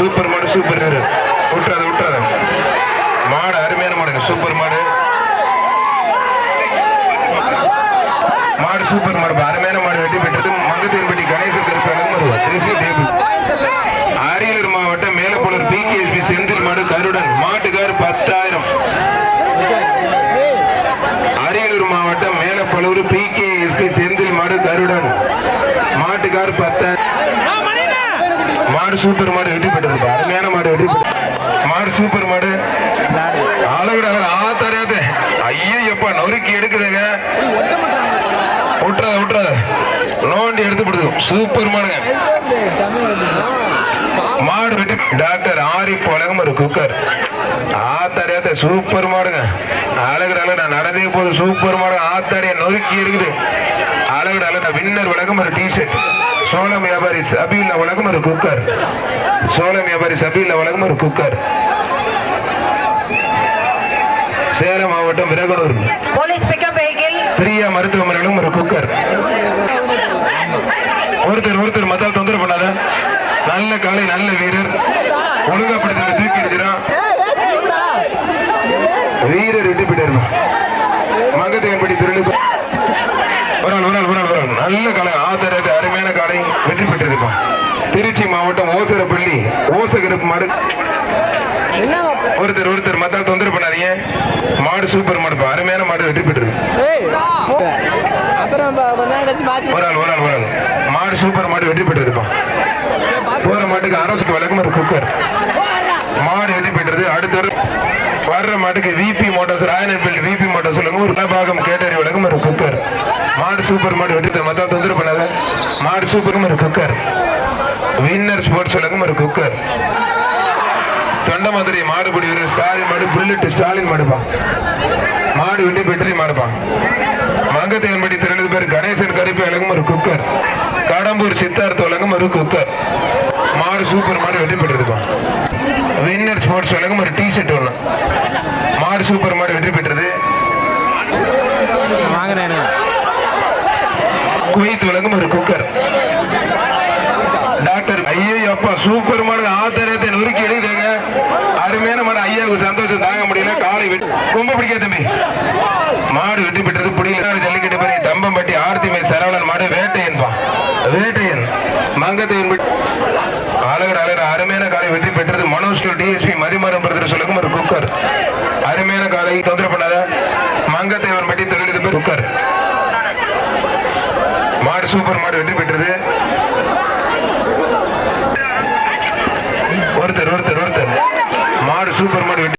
Super மாடு super வீரர் விட்டுறாத விட்டுறாத. மாடு அருமையான மாடுங்க சூப்பர் மாடு. மாடு சூப்பர் மாடு அருமையான மாடு வெட்டி பெற்றது மங்கத்தேன்பட்டி கணேசன் திருப்பி அரியலூர் மாவட்டம் மேலப்பூர் பிகேஎஸ்பி செந்தில் மாடு கருடன். மாட்டுக்கார் பத்தாயிரம். அரியலூர் மாவட்டம் மேலப்பலூர் பிகேஎஸ்பி செந்தில் மாடு கருடன். மாட்டுக்கார் பத்தாயிரம். மாடு சூப்பர் மாடு வெற்றி பெற்றது அருமையான மாடு வெற்றி மாடு சூப்பர் மாடு. அழகு அழகு ஆத்தாரியாத ஐயோ எப்பா நொறுக்கி எடுக்குதுங்க. விட்டுறாத விட்டுறாத நோண்டி எடுத்து போடுது சூப்பர் மாடுங்க. மாடு வெட்டி டாக்டர் ஆரி உலகம் ஒரு குக்கர். ஆத்தாரியாத்த சூப்பர் மாடுங்க. அழகு நான் நடந்தே போது சூப்பர் மாடு. ஆத்தாரிய நொறுக்கி இருக்குது அழகு நான் வின்னர் விளக்கம் ஒரு டிஷர்ட் சோளம் வியாபாரி சபீல உலகம் ஒரு குக்கர் சோளம் வியாபாரி சபீல உலகம் ஒரு குக்கர் சேலம் மாவட்டம் Viraganur Police pickup vehicle. Priya மருத்துவமனையிலும் ஒரு குக்கர் ஒருத்தர் ஒருத்தர் மத்தால் தொந்தரவு பண்ணாத. நல்ல காலை நல்ல வீரர். ஒழுங்கா படுத்த தூக்கி இருக்கிறான் வீரர் வெட்டி போயிட்டாரு மங்கத்தையன்படி திருநெல்வேலி ஒரு ஆள் ஒரு ஆள் ஒரு ஆள் ஒரு ஆள். நல்ல காலை ஆதரவு பெற்றிருக்கும் திருச்சி மாவட்டம் ஓசரப்பள்ளி ஓசகரப்பு மாடு. ஒருத்தர் ஒருத்தர் மத்தால் தொந்தரவு பண்ணாதீங்க. மாடு சூப்பர் மாடு அருமையான மாடு வெற்றி பெற்றிருக்கு அப்புறம் ப- கொஞ்ச நேரம் கழிச்சு மாத்தி ஒரு ஆள் ஒரு ஆள் ஒரு ஆள். மாடு சூப்பர் மாடு வெற்றி பெற்றிருக்கும். போற மாட்டுக்கு அரசுக்கு விளக்கம் ஒரு குக்கர் மாடு வெற்றி பெற்றது. அடுத்த ஒரு வர்ற மாட்டுக்கு VP Motors Royal Enfield VP Motors சொல்லுங்க. ஒரு பாகம் கேட்டறி விளக்கம் ஒரு குக்கர் மாடு சூப்பர் மாடு வெட்டி மத்தா தொந்தரவு பண்ணாத. மாடு சூப்பரும் ஒரு குக்கர். வின்னர் ஸ்போர்ட்ஸ் உலகம் ஒரு குக்கர். தொண்டமதுரை மாடுபிடி வீரர் ஸ்டாலின் மாடு புல்லட் ஸ்டாலின் மாடுப்பான் மாடு வெட்டி பெற்றி மாடுப்பான் மங்கத்தேவன்படி திரண்டு பேர் கணேசன் கருப்பு விளங்கும் ஒரு குக்கர். கடம்பூர் சித்தார்த்த உலகம் ஒரு குக்கர். மாடு சூப்பர் மாடு வெட்டி பெற்றிருப்பான் வின்னர் ஸ்போர்ட்ஸ் உலகம் ஒரு டிஷர்ட் ஒன்று மாடு சூப்பர் மாடு வெற்றி பெற்றது குவைத் விளங்கும் ஒரு குக்கர். டாக்டர் ஐயோ அப்பா சூப்பர் மாடு ஆத்திரத்தை நொறுக்கி எழுதுங்க அருமையான மாடு. ஐயாவுக்கு சந்தோஷம். தாங்க முடியல. காலை வெட்டி ரொம்ப பிடிக்காது தம்பி. மாடு வெட்டி பெற்றது புடியல ஜல்லிக்கட்டு பெரிய தம்பம்பட்டி ஆர்த்தி மே சரவணன் மாடு. வேட்டையன்பா வேட்டையன். மங்கத்தையன் அழகர் அழகர். அருமையான காலை வெற்றி பெற்றது மனோஜ் டிஎஸ்பி மதிமரம் பிரதர் சொல்லுங்க ஒரு குக்கர் அருமையான காலை தொந்தரவு பண்ணாத மங்கத்தேவன் பட்டி தொழில் பேர் குக்கர் மாடு சூப்பர் மாடு வெற்றி பெற்றது. ஒருத்தர் ஒருத்தர் ஒருத்தர். மாடு சூப்பர்